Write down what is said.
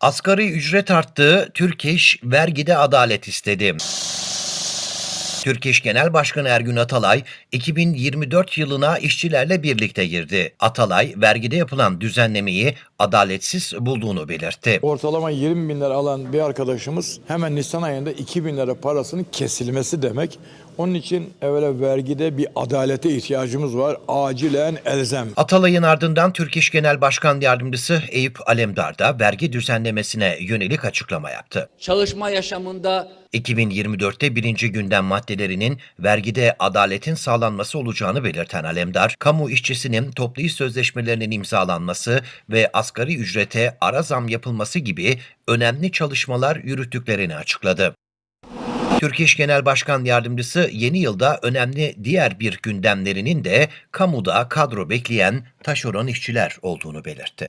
Asgari ücret arttı, Türk İş vergide adalet istedi. Türk İş Genel Başkanı Ergün Atalay, 2024 yılına işçilerle birlikte girdi. Atalay, vergide yapılan düzenlemeyi adaletsiz bulduğunu belirtti. Ortalama 20 bin lira alan bir arkadaşımız hemen Nisan ayında 2 bin lira parasının kesilmesi demek. Onun için evvela vergide bir adalete ihtiyacımız var. Acilen elzem. Atalay'ın ardından Türk İş Genel Başkan Yardımcısı Eyüp Alemdar da vergi düzenlemesine yönelik açıklama yaptı. çalışma yaşamında 2024'te birinci gündem maddelerinin vergide adaletin sağlanması olacağını belirten Alemdar, kamu işçisinin toplu iş sözleşmelerinin imzalanması ve asgari ücrete ara zam yapılması gibi önemli çalışmalar yürüttüklerini açıkladı. Türk İş Genel Başkan Yardımcısı yeni yılda önemli diğer bir gündemlerinin de kamuda kadro bekleyen taşeron işçiler olduğunu belirtti.